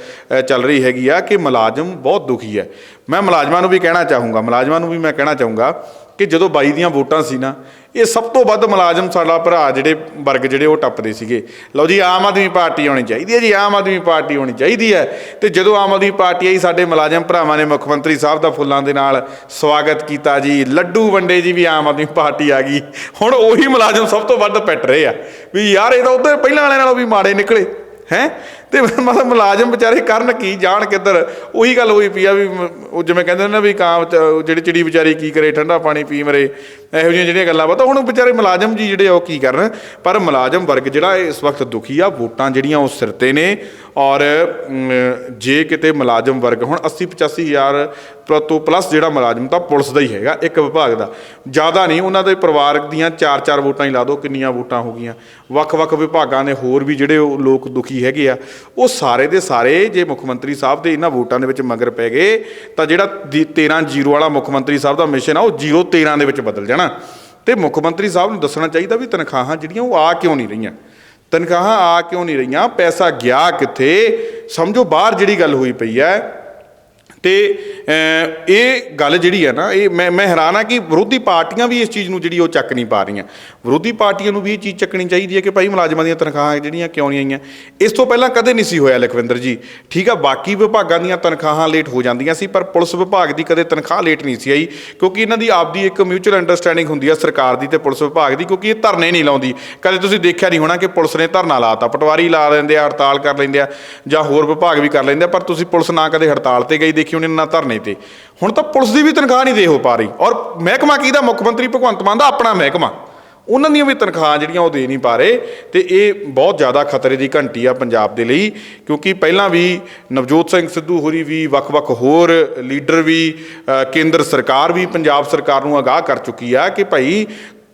Speaker 2: ਚੱਲ ਰਹੀ ਹੈਗੀ ਆ ਕਿ ਮੁਲਾਜ਼ਮ ਬਹੁਤ ਦੁਖੀ ਹੈ। ਮੈਂ ਮੁਲਾਜ਼ਮਾਂ ਨੂੰ ਵੀ ਕਹਿਣਾ ਚਾਹੂੰਗਾ, ਮੁਲਾਜ਼ਮਾਂ ਨੂੰ ਵੀ ਮੈਂ ਕਹਿਣਾ ਚਾਹੂੰਗਾ ਕਿ ਜਦੋਂ ਬਾਈ ਦੀਆਂ ਵੋਟਾਂ ਸੀ ਨਾ, ਇਹ ਸਭ ਤੋਂ ਵੱਧ ਮੁਲਾਜ਼ਮ ਸਾਡਾ ਭਰਾ ਜਿਹੜੇ ਵਰਗ ਜਿਹੜੇ ਉਹ ਟੱਪਦੇ ਸੀਗੇ। ਲਓ ਜੀ, ਆਮ ਆਦਮੀ ਪਾਰਟੀ ਆਉਣੀ ਚਾਹੀਦੀ ਹੈ ਜੀ, ਆਮ ਆਦਮੀ ਪਾਰਟੀ ਆਉਣੀ ਚਾਹੀਦੀ ਹੈ। ਤੇ ਜਦੋਂ ਆਮ ਆਦਮੀ ਪਾਰਟੀ ਆਈ, ਸਾਡੇ ਮੁਲਾਜ਼ਮ ਭਰਾਵਾਂ ਨੇ ਮੁੱਖ ਮੰਤਰੀ ਸਾਹਿਬ ਦਾ ਫੁੱਲਾਂ ਦੇ ਨਾਲ ਸਵਾਗਤ ਕੀਤਾ ਜੀ। ਲੱਡੂ ਵੰਡੇ ਜੀ ਵੀ ਆਮ ਆਦਮੀ ਪਾਰਟੀ ਆ ਗਈ। ਹੁਣ ਉਹੀ ਮੁਲਾਜ਼ਮ ਸਭ ਤੋਂ ਵੱਧ ਪਿੱਟ ਰਹੇ ਆ। ਵੀ ਯਾਰ, ਇਹ ਤਾਂ ਉਧਰ ਪਹਿਲਾਂ ਵਾਲਿਆਂ ਨਾਲੋਂ ਵੀ ਮਾੜੇ ਨਿਕਲੇ, ਹੈ? ਤੇ ਮਤਲਬ ਮੁਲਾਜ਼ਮ ਵਿਚਾਰੇ ਕਰਨ ਕੀ, ਜਾਣ ਕਿੱਧਰ? ਉਹੀ ਗੱਲ ਹੋਈ ਪਈ ਆ ਵੀ ਉਹ ਜਿਵੇਂ ਕਹਿੰਦੇ ਨੇ ਨਾ ਵੀ ਕਾਂ ਜਿਹੜੀ ਚਿੜੀ ਵਿਚਾਰੀ ਕੀ ਕਰੇ, ਠੰਡਾ ਪਾਣੀ ਪੀ ਮਰੇ, ਇਹੋ ਜਿਹੀਆਂ ਜਿਹੜੀਆਂ ਗੱਲਾਂ ਬਾਤਾਂ ਹੁਣ ਵਿਚਾਰੇ ਮੁਲਾਜ਼ਮ ਜੀ ਜਿਹੜੇ ਆ ਉਹ ਕੀ ਕਰਨ? ਪਰ ਮੁਲਾਜ਼ਮ ਵਰਗ ਜਿਹੜਾ ਇਸ ਵਕਤ ਦੁਖੀ ਆ, ਵੋਟਾਂ ਜਿਹੜੀਆਂ ਉਹ ਸਿਰ ਤੇ ਨੇ, ਔਰ ਜੇ ਕਿਤੇ ਮੁਲਾਜ਼ਮ ਵਰਗ, ਹੁਣ 80 85 ਹਜ਼ਾਰ ਪ- ਤੋਂ ਪਲੱਸ ਜਿਹੜਾ ਮੁਲਾਜ਼ਮ ਤਾਂ ਪੁਲਿਸ ਦਾ ਹੀ ਹੈਗਾ, ਇੱਕ ਵਿਭਾਗ ਦਾ। ਜ਼ਿਆਦਾ ਨਹੀਂ, ਉਹਨਾਂ ਦੇ ਪਰਿਵਾਰ ਦੀਆਂ ਚਾਰ ਚਾਰ ਵੋਟਾਂ ਹੀ ਲਾ ਦਿਓ, ਕਿੰਨੀਆਂ ਵੋਟਾਂ ਹੋ ਗਈਆਂ। ਵੱਖ-ਵੱਖ ਵਿਭਾਗਾਂ ਨੇ ਹੋਰ ਵੀ ਜਿਹੜੇ ਉਹ ਲੋਕ ਦੁਖੀ ਹੈਗੇ ਆ ਉਹ ਸਾਰੇ ਦੇ ਸਾਰੇ ਜੇ ਮੁੱਖ ਮੰਤਰੀ ਸਾਹਿਬ ਦੇ ਇਹਨਾਂ ਵੋਟਾਂ ਦੇ ਵਿੱਚ ਮਗਰ ਪੈ ਗਏ, ਤਾਂ ਜਿਹੜਾ 13 ਜ਼ੀਰੋ ਵਾਲਾ ਮੁੱਖ ਮੰਤਰੀ ਸਾਹਿਬ ਦਾ ਮਿਸ਼ਨ ਆ, ਉਹ 0 13 ਦੇ ਵਿੱਚ ਬਦਲ ਜਾਣਾ। ਤੇ ਮੁੱਖ ਮੰਤਰੀ ਸਾਹਿਬ ਨੂੰ ਦੱਸਣਾ ਚਾਹੀਦਾ ਵੀ ਤਨਖਾਹਾਂ ਜਿਹੜੀਆਂ, ਉਹ ਆ ਕਿਉਂ ਨਹੀਂ ਰਹੀਆਂ? ਤਨਖਾਹਾਂ ਆ ਕਿਉਂ ਨਹੀਂ ਰਹੀਆਂ? ਪੈਸਾ ਗਿਆ ਕਿੱਥੇ? ਸਮਝੋ ਬਾਹਰ ਜਿਹੜੀ ਗੱਲ ਹੋਈ ਪਈ ਹੈ ਤੇ ਇਹ ਗੱਲ ਜਿਹੜੀ ਹੈ ਨਾ, ਇਹ ਮੈਂ ਮੈਂ ਹੈਰਾਨ ਆ ਕਿ ਵਿਰੋਧੀ ਪਾਰਟੀਆਂ ਵੀ ਇਸ ਚੀਜ਼ ਨੂੰ ਜਿਹੜੀ ਉਹ ਚੱਕ ਨਹੀਂ ਪਾ ਰਹੀਆਂ। ਵਿਰੋਧੀ ਪਾਰਟੀਆਂ ਨੂੰ ਵੀ ਇਹ ਚੀਜ਼ ਚੱਕਣੀ ਚਾਹੀਦੀ ਹੈ ਕਿ ਭਾਈ ਮੁਲਾਜ਼ਮਾਂ ਦੀਆਂ ਤਨਖਾਹਾਂ ਜਿਹੜੀਆਂ ਕਿਉਂ ਨਹੀਂ ਆਈਆਂ? ਇਸ ਤੋਂ ਪਹਿਲਾਂ ਕਦੇ ਨਹੀਂ ਸੀ ਹੋਇਆ ਲਖਵਿੰਦਰ ਜੀ। ਠੀਕ ਆ, ਬਾਕੀ ਵਿਭਾਗਾਂ ਦੀਆਂ ਤਨਖਾਹਾਂ ਲੇਟ ਹੋ ਜਾਂਦੀਆਂ ਸੀ, ਪਰ ਪੁਲਿਸ ਵਿਭਾਗ ਦੀ ਕਦੇ ਤਨਖਾਹ ਲੇਟ ਨਹੀਂ ਸੀ ਆਈ, ਕਿਉਂਕਿ ਇਹਨਾਂ ਦੀ ਆਪਦੀ ਇੱਕ ਮਿਊਚੁਅਲ ਅੰਡਰਸਟੈਂਡਿੰਗ ਹੁੰਦੀ ਆ ਸਰਕਾਰ ਦੀ ਤੇ ਪੁਲਿਸ ਵਿਭਾਗ ਦੀ, ਕਿਉਂਕਿ ਇਹ ਧਰਨੇ ਨਹੀਂ ਲਾਉਂਦੀ। ਕਦੇ ਤੁਸੀਂ ਦੇਖਿਆ ਨਹੀਂ ਹੋਣਾ ਕਿ ਪੁਲਿਸ ਨੇ ਧਰਨਾ ਲਾਤਾ ਪਟਵਾਰੀ ਲਾ ਲੈਂਦੇ ਆ, ਹੜਤਾਲ ਕਰ ਲੈਂਦੇ ਆ ਜਾਂ ਹੋਰ ਵਿਭਾਗ ਵੀ ਕਰ ਲੈਂਦੇ ਆ, ਪਰ ਤੁਸੀਂ ਪੁਲਿਸ ਨਾ ਕਦੇ ਹੜਤਾਲ ਤੇ ਗਈ ਦੇਖੀ ਦੇਖੀ ਹੋਣੀ ਧਰਨੇ ਤੇ। ਹੁਣ ਤਾਂ ਪੁਲਿਸ ਦੀ ਵੀ ਤਨਖਾਹ ਨਹੀਂ ਦੇ ਹੋ ਪਾ ਰਹੀ। ਔਰ ਮਹਿਕਮਾ ਕਿਹਦਾ ਮੁੱਖ ਮੰਤਰੀ ਭਗਵੰਤ ਮਾਨ ਦਾ ਆਪਣਾ ਮਹਿਕਮਾ। ਉਹਨਾਂ ਦੀਆਂ ਵੀ ਤਨਖਾਹਾਂ ਜਿਹੜੀਆਂ ਉਹ ਦੇ ਨਹੀਂ ਪਾ ਰਹੇ। ਤੇ ਇਹ ਬਹੁਤ ਜ਼ਿਆਦਾ ਖਤਰੇ ਦੀ ਘੰਟੀ ਆ ਪੰਜਾਬ ਦੇ ਲਈ। ਕਿਉਂਕਿ ਪਹਿਲਾਂ ਵੀ ਨਵਜੋਤ ਸਿੰਘ ਸਿੱਧੂ ਹੋਰੀ ਵੀ, ਵੱਖ-ਵੱਖ ਹੋਰ ਲੀਡਰ ਵੀ ਕੇਂਦਰ ਸਰਕਾਰ ਵੀ ਪੰਜਾਬ ਸਰਕਾਰ ਨੂੰ ਅਗਾਹ ਕਰ ਚੁੱਕੀ ਆ ਕਿ ਭਾਈ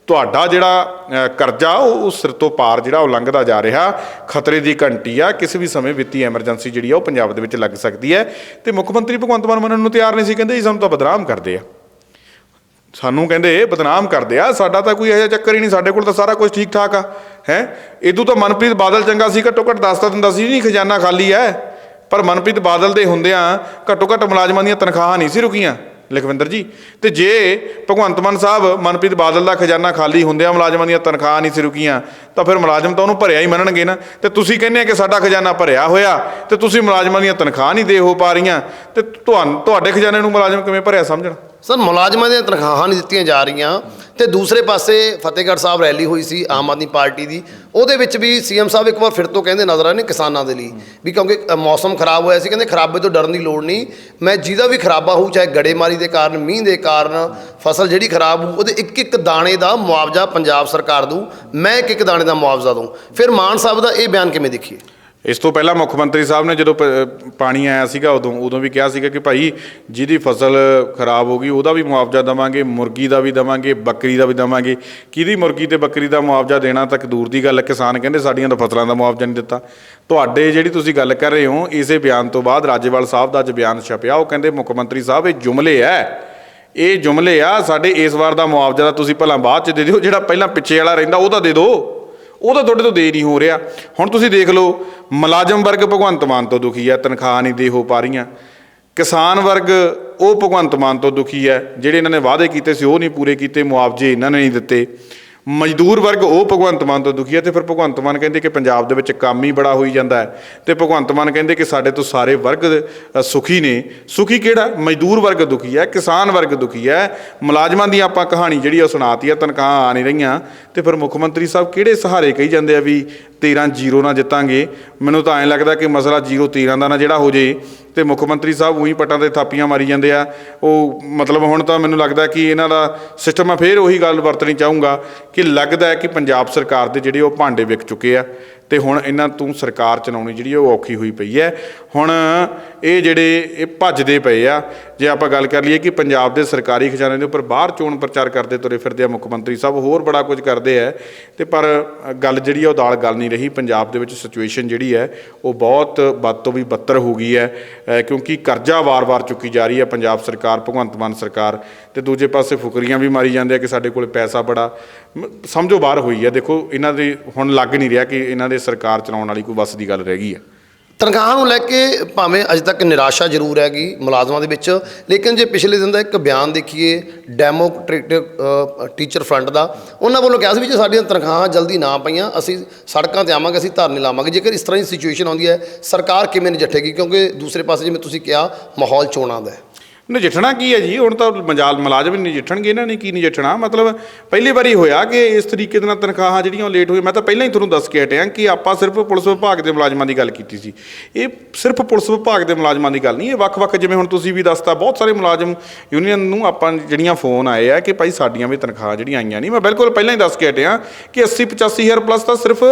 Speaker 2: ਤੁਹਾਡਾ ਜਿਹੜਾ ਕਰਜ਼ਾ, ਉਹ ਸਿਰ ਤੋਂ ਪਾਰ ਜਿਹੜਾ ਉਹ ਲੰਘਦਾ ਜਾ ਰਿਹਾ। ਖਤਰੇ ਦੀ ਘੰਟੀ ਆ, ਕਿਸੇ ਵੀ ਸਮੇਂ ਵਿੱਤੀ ਐਮਰਜੈਂਸੀ ਜਿਹੜੀ ਆ, ਉਹ ਪੰਜਾਬ ਦੇ ਵਿੱਚ ਲੱਗ ਸਕਦੀ ਹੈ। ਤੇ ਮੁੱਖ ਮੰਤਰੀ ਭਗਵੰਤ ਮਾਨ ਮੰਨਣ ਨੂੰ ਤਿਆਰ ਨਹੀਂ ਸੀ, ਕਹਿੰਦੇ ਜੀ ਸਾਨੂੰ ਤਾਂ ਬਦਨਾਮ ਕਰਦੇ ਆ। ਸਾਨੂੰ ਕਹਿੰਦੇ ਬਦਨਾਮ ਕਰਦੇ ਆ, ਸਾਡਾ ਤਾਂ ਕੋਈ ਇਹੋ ਚੱਕਰ ਹੀ ਨਹੀਂ, ਸਾਡੇ ਕੋਲ ਤਾਂ ਸਾਰਾ ਕੁਝ ਠੀਕ ਠਾਕ ਆ, ਹੈ? ਇਦੋਂ ਤਾਂ ਮਨਪ੍ਰੀਤ ਬਾਦਲ ਚੰਗਾ ਸੀ, ਘੱਟੋ ਘੱਟ ਦੱਸਦਾ ਦਿੰਦਾ ਸੀ, ਨਹੀਂ, ਖਜ਼ਾਨਾ ਖਾਲੀ ਹੈ। ਪਰ ਮਨਪ੍ਰੀਤ ਬਾਦਲ ਦੇ ਹੁੰਦਿਆਂ ਘੱਟੋ ਘੱਟ ਮੁਲਾਜ਼ਮਾਂ ਦੀਆਂ ਤਨਖਾਹਾਂ ਨਹੀਂ ਸੀ ਰੁਕੀਆਂ। ਲਖਵਿੰਦਰ ਜੀ। ਤੇ ਜੇ ਭਗਵੰਤ ਮਾਨ ਸਾਹਿਬ ਮਨਪ੍ਰੀਤ ਬਾਦਲ ਦਾ ਖਜ਼ਾਨਾ ਖਾਲੀ ਹੁੰਦਿਆਂ ਮੁਲਾਜ਼ਮਾਂ ਦੀਆਂ ਤਨਖਾਹਾਂ ਨਹੀਂ ਸੀ ਰੁਕੀਆਂ, ਤਾਂ ਫਿਰ ਮੁਲਾਜ਼ਮ ਤਾਂ ਉਹਨੂੰ ਭਰਿਆ ਹੀ ਮੰਨਣਗੇ ਨਾ। ਤੇ ਤੁਸੀਂ ਕਹਿੰਦੇ ਆ ਕਿ ਸਾਡਾ ਖਜ਼ਾਨਾ ਭਰਿਆ ਹੋਇਆ, ਤੇ ਤੁਸੀਂ ਮੁਲਾਜ਼ਮਾਂ ਦੀਆਂ ਤਨਖਾਹਾਂ ਨਹੀਂ ਦੇ ਹੋ ਪਾ ਰਹੀਆਂ। ਤੇ ਤੁਹਾਨੂੰ ਤੁਹਾਡੇ ਖਜ਼ਾਨੇ ਨੂੰ ਮੁਲਾਜ਼ਮ ਕਿਵੇਂ ਭਰਿਆ ਸਮਝਣ?
Speaker 1: ਸਰ, ਮੁਲਾਜ਼ਮਾਂ ਦੀਆਂ ਤਨਖਾਹਾਂ ਨਹੀਂ ਦਿੱਤੀਆਂ ਜਾ ਰਹੀਆਂ। ਤੇ ਦੂਸਰੇ ਪਾਸੇ ਫਤਿਹਗੜ੍ਹ ਸਾਹਿਬ ਰੈਲੀ ਹੋਈ ਸੀ ਆਮ ਆਦਮੀ ਪਾਰਟੀ ਦੀ। ਉਹਦੇ ਵਿੱਚ ਵੀ ਸੀਐਮ ਸਾਹਿਬ ਇੱਕ ਵਾਰ ਫਿਰ ਤੋਂ ਕਹਿੰਦੇ ਨਜ਼ਰ ਆਏ ਨੇ ਕਿਸਾਨਾਂ ਦੇ ਲਈ ਵੀ ਕਿਉਂਕਿ ਮੌਸਮ ਖਰਾਬ ਹੋਇਆ ਸੀ, ਕਹਿੰਦੇ ਖਰਾਬੇ ਤੋਂ ਡਰਨ ਦੀ ਲੋੜ ਨਹੀਂ। ਮੈਂ ਜਿਹਦਾ ਵੀ ਖਰਾਬਾ ਹੋਊ, ਚਾਹੇ ਗੜੇਮਾਰੀ ਦੇ ਕਾਰਨ, ਮੀਂਹ ਦੇ ਕਾਰਨ, ਫਸਲ ਜਿਹੜੀ ਖਰਾਬ ਹੋਊ, ਉਹਦੇ ਇੱਕ ਇੱਕ ਦਾਣੇ ਦਾ ਮੁਆਵਜ਼ਾ ਪੰਜਾਬ ਸਰਕਾਰ ਦਊ। ਮੈਂ ਇੱਕ ਇੱਕ ਦਾਣੇ ਦਾ ਮੁਆਵਜ਼ਾ ਦੂੰ ਫਿਰ ਮਾਨ ਸਾਹਿਬ ਦਾ ਇਹ ਬਿਆਨ ਕਿਵੇਂ ਦੇਖੀਏ?
Speaker 2: ਇਸ ਤੋਂ ਪਹਿਲਾਂ ਮੁੱਖ ਮੰਤਰੀ ਸਾਹਿਬ ਨੇ ਜਦੋਂ ਪ- ਪਾਣੀ ਆਇਆ ਸੀਗਾ, ਉਦੋਂ ਉਦੋਂ ਵੀ ਕਿਹਾ ਸੀਗਾ ਕਿ ਭਾਈ ਜਿਹਦੀ ਫਸਲ ਖਰਾਬ ਹੋ ਗਈ, ਉਹਦਾ ਵੀ ਮੁਆਵਜ਼ਾ ਦੇਵਾਂਗੇ, ਮੁਰਗੀ ਦਾ ਵੀ ਦੇਵਾਂਗੇ, ਬੱਕਰੀ ਦਾ ਵੀ ਦੇਵਾਂਗੇ। ਕਿਹਦੀ ਮੁਰਗੀ ਤੇ ਬੱਕਰੀ ਦਾ ਮੁਆਵਜ਼ਾ ਦੇਣਾ ਤੱਕ ਦੂਰ ਦੀ ਗੱਲ ਹੈ? ਕਿਸਾਨ ਕਹਿੰਦੇ ਸਾਡੀਆਂ ਤਾਂ ਫਸਲਾਂ ਦਾ ਮੁਆਵਜ਼ਾ ਨਹੀਂ ਦਿੱਤਾ। ਤੁਹਾਡੇ ਜਿਹੜੀ ਤੁਸੀਂ ਗੱਲ ਕਰ ਰਹੇ ਹੋ, ਇਸੇ ਬਿਆਨ ਤੋਂ ਬਾਅਦ ਰਾਜੇਵਾਲ ਸਾਹਿਬ ਦਾ ਅੱਜ ਬਿਆਨ ਛਪਿਆ। ਉਹ ਕਹਿੰਦੇ ਮੁੱਖ ਮੰਤਰੀ ਸਾਹਿਬ, ਇਹ ਜੁਮਲੇ ਹੈ। ਇਹ ਜੁਮਲੇ ਆ, ਸਾਡੇ ਇਸ ਵਾਰ ਦਾ ਮੁਆਵਜ਼ਾ ਤਾਂ ਤੁਸੀਂ ਭਲਾ ਬਾਅਦ ਚ ਦੇ ਦਿਓ, ਜਿਹੜਾ ਪਹਿਲਾਂ ਪਿੱਛੇ ਵਾਲਾ ਰਹਿੰਦਾ ਉਹ ਤਾਂ ਦੇ ਦਿਓ। ਉਹ ਤਾਂ ਤੁਹਾਡੇ ਤੋਂ ਦੇ ਨਹੀਂ ਹੋ ਰਿਹਾ। ਹੁਣ ਤੁਸੀਂ ਦੇਖ ਲਓ, ਮੁਲਾਜ਼ਮ ਵਰਗ ਭਗਵੰਤ ਮਾਨ ਤੋਂ ਦੁਖੀ ਹੈ, ਤਨਖਾਹ ਨਹੀਂ ਦੇ ਹੋ ਪਾ ਰਹੀਆਂ। ਕਿਸਾਨ ਵਰਗ, ਉਹ ਭਗਵੰਤ ਮਾਨ ਤੋਂ ਦੁਖੀ ਹੈ, ਜਿਹੜੇ ਇਹਨਾਂ ਨੇ ਵਾਅਦੇ ਕੀਤੇ ਸੀ, ਉਹ ਨਹੀਂ ਪੂਰੇ ਕੀਤੇ, ਮੁਆਵਜ਼ੇ ਇਹਨਾਂ ਨੇ ਨਹੀਂ ਦਿੱਤੇ। ਮਜ਼ਦੂਰ ਵਰਗ, ਉਹ ਭਗਵੰਤ ਮਾਨ ਤੋਂ ਦੁਖੀ ਹੈ ਤੇ ਫਿਰ ਭਗਵੰਤ ਮਾਨ ਕਹਿੰਦੇ ਕਿ ਪੰਜਾਬ ਦੇ ਵਿੱਚ ਕੰਮ ਹੀ ਬੜਾ ਹੋਈ ਜਾਂਦਾ ਹੈ ਤੇ ਭਗਵੰਤ ਮਾਨ ਕਹਿੰਦੇ ਕਿ ਸਾਡੇ ਤੋਂ ਸਾਰੇ ਵਰਗ ਸੁਖੀ ਨੇ। ਸੁਖੀ ਕਿਹੜਾ? ਮਜ਼ਦੂਰ ਵਰਗ ਦੁਖੀ ਹੈ, ਕਿਸਾਨ ਵਰਗ ਦੁਖੀ ਹੈ। ਮੁਲਾਜ਼ਮਾਂ ਦੀ ਆਪਾਂ ਕਹਾਣੀ ਜਿਹੜੀ ਉਹ ਸੁਣਾਤੀ ਹੈ ਤਨਖਾਹਾਂ ਆ ਨਹੀਂ ਰਹੀਆਂ। ਤੇ ਫਿਰ ਮੁੱਖ ਮੰਤਰੀ ਸਾਹਿਬ ਕਿਹੜੇ ਸਹਾਰੇ ਕਹੀ ਜਾਂਦੇ ਆ ਵੀ 13 ਜ਼ੀਰੋ ਨਾਲ ਜਿੱਤਾਂਗੇ। ਮੈਨੂੰ ਤਾਂ ਐਂ ਲੱਗਦਾ ਕਿ ਮਸਲਾ ਜ਼ੀਰੋ 13 ਦਾ ਨਾ ਜਿਹੜਾ ਹੋ ਜੇ ਤੇ ਮੁੱਖ ਮੰਤਰੀ ਸਾਹਿਬ ਉਹੀ ਪਟਾਂ ਤੇ ਥਾਪੀਆਂ ਮਾਰੀ ਜਾਂਦੇ ਆ। ਉਹ ਮਤਲਬ ਹੁਣ ਤਾਂ ਮੈਨੂੰ ਲੱਗਦਾ ਕਿ ਇਹਨਾਂ ਦਾ ਸਿਸਟਮ ਮੈਂ ਫੇਰ ਉਹੀ ਗੱਲ ਵਰਤਣੀ ਚਾਹੂੰਗਾ ਕਿ ਲੱਗਦਾ ਹੈ ਕਿ ਪੰਜਾਬ ਸਰਕਾਰ ਦੇ ਜਿਹੜੇ ਉਹ ਭਾਂਡੇ ਵਿਕ ਚੁੱਕੇ ਆ। ਤੇ ਹੁਣ ਇਹਨਾਂ ਤੋਂ ਸਰਕਾਰ ਚਲਾਉਣੀ ਜਿਹੜੀ ਉਹ ਔਖੀ ਹੋਈ ਪਈ ਹੈ। ਹੁਣ ਇਹ ਜਿਹੜੇ ਇਹ ਭੱਜਦੇ ਪਏ ਆ, ਜੇ ਆਪਾਂ ਗੱਲ ਕਰ ਲਈਏ ਕਿ ਪੰਜਾਬ ਦੇ ਸਰਕਾਰੀ ਖਜ਼ਾਨੇ ਦੇ ਉੱਪਰ ਬਾਹਰ ਚੋਣ ਪ੍ਰਚਾਰ ਕਰਦੇ ਤੁਰੇ ਫਿਰਦੇ ਆ ਮੁੱਖ ਮੰਤਰੀ ਸਾਹਿਬ, ਹੋਰ ਬੜਾ ਕੁਝ ਕਰਦੇ ਆ। ਤੇ ਪਰ ਗੱਲ ਜਿਹੜੀ ਆ ਉਹ ਦਾਲ ਗੱਲ ਨਹੀਂ ਰਹੀ, ਪੰਜਾਬ ਦੇ ਵਿੱਚ ਸਿਚੁਏਸ਼ਨ ਜਿਹੜੀ ਹੈ ਉਹ ਬਹੁਤ ਵੱਧ ਤੋਂ ਵੀ ਬੱਤਰ ਹੋ ਗਈ ਹੈ। ਕਿਉਂਕਿ ਕਰਜ਼ਾ ਵਾਰ-ਵਾਰ ਚੁੱਕੀ ਜਾ ਰਹੀ ਹੈ ਪੰਜਾਬ ਸਰਕਾਰ, ਭਗਵੰਤ ਮਾਨ ਸਰਕਾਰ। ਤੇ ਦੂਜੇ ਪਾਸੇ ਫੁਕਰੀਆਂ ਵੀ ਮਾਰੀ ਜਾਂਦੇ ਆ ਕਿ ਸਾਡੇ ਕੋਲ ਪੈਸਾ ਬੜਾ ਸਮਝੋ ਬਾਹਰ ਹੋਈ ਹੈ। ਦੇਖੋ, ਇਹਨਾਂ ਦੇ ਹੁਣ ਲੱਗ ਨਹੀਂ ਰਿਹਾ ਕਿ ਇਹਨਾਂ ਦੇ ਸਰਕਾਰ ਚਲਾਉਣ ਵਾਲੀ ਕੋਈ ਵੱਸ ਦੀ ਗੱਲ ਰਹਿ ਗਈ ਹੈ।
Speaker 1: ਤਨਖਾਹਾਂ ਨੂੰ ਲੈ ਕੇ ਭਾਵੇਂ ਅਜੇ ਤੱਕ ਨਿਰਾਸ਼ਾ ਜ਼ਰੂਰ ਹੈਗੀ ਮੁਲਾਜ਼ਮਾਂ ਦੇ ਵਿੱਚ, ਲੇਕਿਨ ਜੇ ਪਿਛਲੇ ਦਿਨ ਦਾ ਇੱਕ ਬਿਆਨ ਦੇਖੀਏ ਡੈਮੋਕ੍ਰੈਟਿਕ ਟੀਚਰ ਫਰੰਟ ਦਾ, ਉਹਨਾਂ ਵੱਲੋਂ ਕਿਹਾ ਸੀ ਵੀ ਜੇ ਸਾਡੀਆਂ ਤਨਖਾਹਾਂ ਜਲਦੀ ਨਾ ਪਈਆਂ, ਅਸੀਂ ਸੜਕਾਂ ਤੇ ਆਵਾਂਗੇ, ਅਸੀਂ ਧਰਨੇ ਲਾਵਾਂਗੇ। ਜੇਕਰ ਇਸ ਤਰ੍ਹਾਂ ਦੀ ਸਿਚੁਏਸ਼ਨ ਆਉਂਦੀ ਹੈ, ਸਰਕਾਰ ਕਿਵੇਂ ਨਜਿੱਠੇਗੀ? ਕਿਉਂਕਿ ਦੂਸਰੇ ਪਾਸੇ ਜਿਵੇਂ ਤੁਸੀਂ ਕਿਹਾ, ਮਾਹੌਲ ਚੋਣਾਂ ਦਾ ਹੈ।
Speaker 2: ਨਜਿੱਠਣਾ ਕੀ ਹੈ ਜੀ? ਹੁਣ ਤਾਂ ਮਜਾਲ ਮੁਲਾਜ਼ਮ ਹੀ ਨਜਿੱਠਣਗੇ ਇਹਨਾਂ ਨੇ, ਕੀ ਨਜਿੱਠਣਾ? ਮਤਲਬ ਪਹਿਲੀ ਵਾਰੀ ਹੋਇਆ ਕਿ ਇਸ ਤਰੀਕੇ ਦੇ ਨਾਲ ਤਨਖਾਹਾਂ ਜਿਹੜੀਆਂ ਉਹ ਲੇਟ ਹੋਈ ਮੈਂ ਤਾਂ ਪਹਿਲਾਂ ਹੀ ਤੁਹਾਨੂੰ ਦੱਸ ਕੇ ਹਟਿਆ ਕਿ ਆਪਾਂ ਸਿਰਫ ਪੁਲਿਸ ਵਿਭਾਗ ਦੇ ਮੁਲਾਜ਼ਮਾਂ ਦੀ ਗੱਲ ਕੀਤੀ ਸੀ। ਇਹ ਸਿਰਫ ਪੁਲਿਸ ਵਿਭਾਗ ਦੇ ਮੁਲਾਜ਼ਮਾਂ ਦੀ ਗੱਲ ਨਹੀਂ, ਇਹ ਵੱਖ-ਵੱਖ ਜਿਵੇਂ ਹੁਣ ਤੁਸੀਂ ਵੀ ਦੱਸਤਾ, ਬਹੁਤ ਸਾਰੇ ਮੁਲਾਜ਼ਮ ਯੂਨੀਅਨ ਨੂੰ ਆਪਾਂ ਜਿਹੜੀਆਂ ਫੋਨ ਆਏ ਆ ਕਿ ਭਾਈ ਸਾਡੀਆਂ ਵੀ ਤਨਖਾਹਾਂ ਜਿਹੜੀਆਂ ਆਈਆਂ ਨਹੀਂ। ਮੈਂ ਬਿਲਕੁਲ ਪਹਿਲਾਂ ਹੀ ਦੱਸ ਕੇ ਹਟਿਆ ਕਿ 80 85 ਹਜ਼ਾਰ ਪਲੱਸ ਤਾਂ ਸਿਰਫ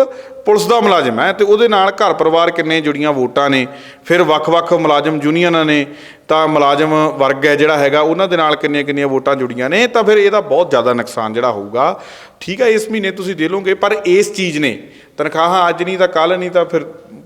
Speaker 2: ਪੁਲਿਸ ਦਾ ਮੁਲਾਜ਼ਮ ਹੈ ਤੇ ਉਹਦੇ ਨਾਲ ਘਰ ਪਰਿਵਾਰ ਕਿੰਨੇ ਜੁੜੀਆਂ ਵੋਟਾਂ ਨੇ, ਫਿਰ ਵੱਖ-ਵੱਖ ਮੁਲਾਜ਼ਮ ਯੂਨੀਅਨਾਂ ਨੇ, ਤਾਂ ਮੁਲਾਜ਼ਮ ਵਰਗ ਹੈ ਜਿਹੜਾ ਹੈਗਾ, ਉਹਨਾਂ ਦੇ ਨਾਲ ਕਿੰਨੀਆਂ ਕਿੰਨੀਆਂ ਵੋਟਾਂ ਜੁੜੀਆਂ ਨੇ, ਤਾਂ ਫਿਰ ਇਹਦਾ ਬਹੁਤ ਜ਼ਿਆਦਾ ਨੁਕਸਾਨ ਜਿਹੜਾ ਹੋਊਗਾ। ਠੀਕ ਹੈ, ਇਸ ਮਹੀਨੇ ਤੁਸੀਂ ਦੇ ਲਓਗੇ, ਪਰ ਇਸ ਚੀਜ਼ ਨੇ ਤਨਖਾਹਾਂ ਅੱਜ ਨਹੀਂ ਤਾਂ ਕੱਲ ਨਹੀਂ ਤਾਂ ਫਿਰ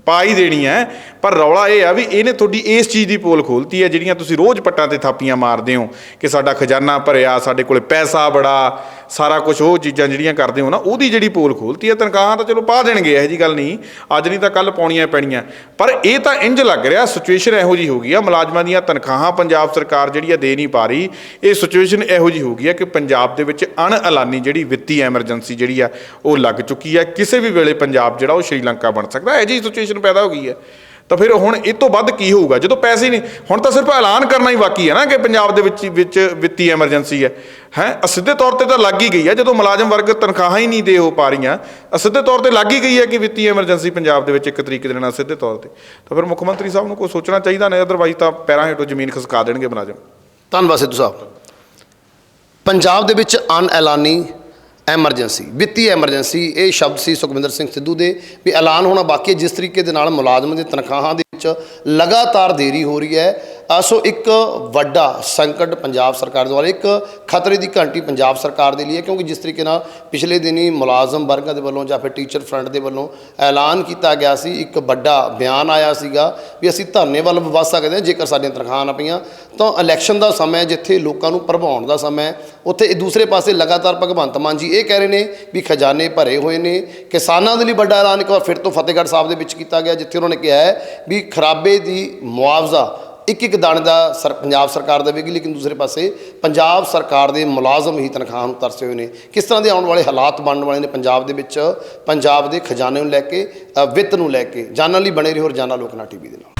Speaker 2: ਪਾ ਹੀ ਦੇਣੀ ਹੈ। ਪਰ ਰੌਲਾ ਇਹ ਆ ਵੀ ਇਹਨੇ ਤੁਹਾਡੀ ਇਸ ਚੀਜ਼ ਦੀ ਪੋਲ ਖੋਲਤੀ ਹੈ, ਜਿਹੜੀਆਂ ਤੁਸੀਂ ਰੋਜ਼ ਪੱਟਾਂ ਤੇ ਥਾਪੀਆਂ ਮਾਰਦੇ ਹੋ ਕਿ ਸਾਡਾ ਖਜ਼ਾਨਾ ਭਰਿਆ, ਸਾਡੇ ਕੋਲੇ ਪੈਸਾ ਬੜਾ, ਸਾਰਾ ਕੁਝ ਉਹ ਚੀਜ਼ਾਂ ਜਿਹੜੀਆਂ ਕਰਦੇ ਹੋ ਨਾ, ਉਹਦੀ ਜਿਹੜੀ ਪੋਲ ਖੋਲਤੀ ਹੈ, ਤਨਖਾਹਾਂ ਤਾਂ ਚਲੋ ਪਾ ਦੇਣਗੇ, ਇਹੋ ਜੀ ਗੱਲ ਨਹੀਂ। ਅੱਜ ਨਹੀਂ ਤਾਂ ਕੱਲ ਪਾਉਣੀਆਂ ਪੈਣੀਆਂ। ਪਰ ਇਹ ਤਾਂ ਇੰਜ ਲੱਗ ਰਿਹਾ ਸਿਚੁਏਸ਼ਨ ਇਹੋ ਜੀ ਹੋ ਗਈ ਆ, ਮੁਲਾਜ਼ਮਾਂ ਦੀਆਂ ਤਨਖਾਹਾਂ ਪੰਜਾਬ ਸਰਕਾਰ ਜਿਹੜੀ ਆ ਦੇ ਨਹੀਂ ਪਾ ਰਹੀ। ਇਹ ਸਿਚੁਏਸ਼ਨ ਇਹੋ ਜੀ ਹੋ ਗਈ ਆ ਕਿ ਪੰਜਾਬ ਦੇ ਵਿੱਚ ਅਣਐਲਾਨੀ ਜਿਹੜੀ ਵਿੱਤੀ ਐਮਰਜੈਂਸੀ ਜਿਹੜੀ ਆ, ਉਹ ਲੱਗ ਚੁੱਕੀ ਆ। ਕਿਸੇ ਵੀ ਵੇਲੇ ਪੰਜਾਬ ਜਿਹੜਾ ਉਹ ਸ਼੍ਰੀਲੰਕਾ ਬਣ ਸਕਦਾ ਹੈ ਜੀ ਸਿਚੁਏਸ਼ਨ ਪੈਦਾ ਹੋ ਗਈ ਹੈ। ਤਾਂ ਫਿਰ ਹੁਣ ਇਹ ਤੋਂ ਵੱਧ ਕੀ ਹੋਊਗਾ? ਜਦੋਂ ਪੈਸੇ ਨਹੀਂ, ਹੁਣ ਤਾਂ ਸਿਰਫ ਐਲਾਨ ਕਰਨਾ ਹੀ ਬਾਕੀ ਹੈ ਨਾ ਕਿ ਪੰਜਾਬ ਦੇ ਵਿੱਚ ਵਿੱਚ ਵਿੱਤੀ ਐਮਰਜੈਂਸੀ ਹੈ। ਹੈ? ਸਿੱਧੇ ਤੌਰ ਤੇ ਤਾਂ ਲੱਗ ਹੀ ਗਈ ਹੈ। ਜਦੋਂ ਮੁਲਾਜ਼ਮ ਵਰਗ ਤਨਖਾਹਾਂ ਹੀ ਨਹੀਂ ਦੇ ਹੋ ਪਾ ਰਹੀਆਂ ਸਿੱਧੇ ਤੌਰ ਤੇ ਲੱਗ ਹੀ ਗਈ ਹੈ ਕਿ ਵਿੱਤੀ ਐਮਰਜੈਂਸੀ ਪੰਜਾਬ ਦੇ ਵਿੱਚ ਇੱਕ ਤਰੀਕੇ ਦੇ ਨਾਲ ਸਿੱਧੇ ਤੌਰ ਤੇ। ਤਾਂ ਫਿਰ ਮੁੱਖ ਮੰਤਰੀ ਸਾਹਿਬ ਨੂੰ ਕੋਈ ਸੋਚਣਾ ਚਾਹੀਦਾ ਨੇ? ਅਦਰਵਾਈਜ਼ ਤਾਂ ਪੈਰਾਂ ਹੇਠੋਂ ਜ਼ਮੀਨ ਖਸਕਾ ਦੇਣਗੇ ਮੁਲਾਜ਼ਮ।
Speaker 1: ਧੰਨਵਾਦ ਸਿੱਧੂ ਸਾਹਿਬ। ਪੰਜਾਬ ਦੇ ਵਿੱਚ ਅਨਐਲਾਨੀ ਐਮਰਜੈਂਸੀ ਵਿੱਤੀ ਐਮਰਜੈਂਸੀ ਇਹ ਸ਼ਬਦ ਸੀ ਸੁਖਵਿੰਦਰ ਸਿੰਘ ਸਿੱਧੂ ਦੇ, ਵੀ ਐਲਾਨ ਹੋਣਾ ਬਾਕੀ ਜਿਸ ਤਰੀਕੇ ਦੇ ਨਾਲ ਮੁਲਾਜ਼ਮ ਦੀ ਤਨਖਾਹਾਂ ਦੇ ਵਿੱਚ ਲਗਾਤਾਰ ਦੇਰੀ ਹੋ ਰਹੀ ਹੈ। ਸੋ ਇੱਕ ਵੱਡਾ ਸੰਕਟ ਪੰਜਾਬ ਸਰਕਾਰ ਦੁਆਰਾ ਇੱਕ ਖਤਰੇ ਦੀ ਘੰਟੀ ਪੰਜਾਬ ਸਰਕਾਰ ਦੇ ਲਈ ਹੈ, ਕਿਉਂਕਿ ਜਿਸ ਤਰੀਕੇ ਨਾਲ ਪਿਛਲੇ ਦਿਨੀ ਮੁਲਾਜ਼ਮ ਵਰਗਾਂ ਦੇ ਵੱਲੋਂ ਜਾਂ ਫਿਰ ਟੀਚਰ ਫਰੰਟ ਦੇ ਵੱਲੋਂ ਐਲਾਨ ਕੀਤਾ ਗਿਆ ਸੀ, ਇੱਕ ਵੱਡਾ ਬਿਆਨ ਆਇਆ ਸੀਗਾ ਵੀ ਅਸੀਂ ਧਰਨੇ ਵੱਲ ਵੱਧ ਸਕਦੇ ਹਾਂ ਜੇਕਰ ਸਾਡੀਆਂ ਤਨਖਾਹਾਂ ਨਾ ਪਈਆਂ। ਤਾਂ ਇਲੈਕਸ਼ਨ ਦਾ ਸਮਾਂ ਜਿੱਥੇ ਲੋਕਾਂ ਨੂੰ ਭਰਵਾਉਣ ਦਾ ਸਮਾਂ ਉੱਥੇ ਦੂਸਰੇ ਪਾਸੇ ਲਗਾਤਾਰ ਭਗਵੰਤ ਮਾਨ ਜੀ ਇਹ ਕਹਿ ਰਹੇ ਨੇ ਵੀ ਖਜ਼ਾਨੇ ਭਰੇ ਹੋਏ ਨੇ। ਕਿਸਾਨਾਂ ਦੇ ਲਈ ਵੱਡਾ ਐਲਾਨ ਇੱਕ ਵਾਰ ਫਿਰ ਤੋਂ ਫਤਿਹਗੜ੍ਹ ਸਾਹਿਬ ਦੇ ਵਿੱਚ ਕੀਤਾ ਗਿਆ, ਜਿੱਥੇ ਉਹਨਾਂ ਨੇ ਕਿਹਾ ਹੈ ਵੀ ਖਰਾਬੇ ਦੀ ਮੁਆਵਜ਼ਾ ਇੱਕ ਇੱਕ ਦਾਣੇ ਦਾ ਸਰ, ਪੰਜਾਬ ਸਰਕਾਰ ਦੇਵੇਗੀ, ਲੇਕਿਨ ਦੂਸਰੇ ਪਾਸੇ ਪੰਜਾਬ ਸਰਕਾਰ ਦੇ ਮੁਲਾਜ਼ਮ ਹੀ ਤਨਖਾਹ ਨੂੰ ਤਰਸੇ ਹੋਏ ਨੇ। ਕਿਸ ਤਰ੍ਹਾਂ ਦੇ ਆਉਣ ਵਾਲੇ ਹਾਲਾਤ ਬਣਨ ਵਾਲੇ ਨੇ ਪੰਜਾਬ ਦੇ ਵਿੱਚ? ਪੰਜਾਬ ਦੇ ਖਜ਼ਾਨੇ ਨੂੰ ਲੈ ਕੇ ਵਿੱਤ ਨੂੰ ਲੈ ਕੇ। ਜਾਣਨ ਲਈ ਬਣੇ ਰਹੋ ਰੋਜ਼ਾਨਾ ਲੋਕਨਾ ਟੀਵੀ ਦੇ ਨਾਲ।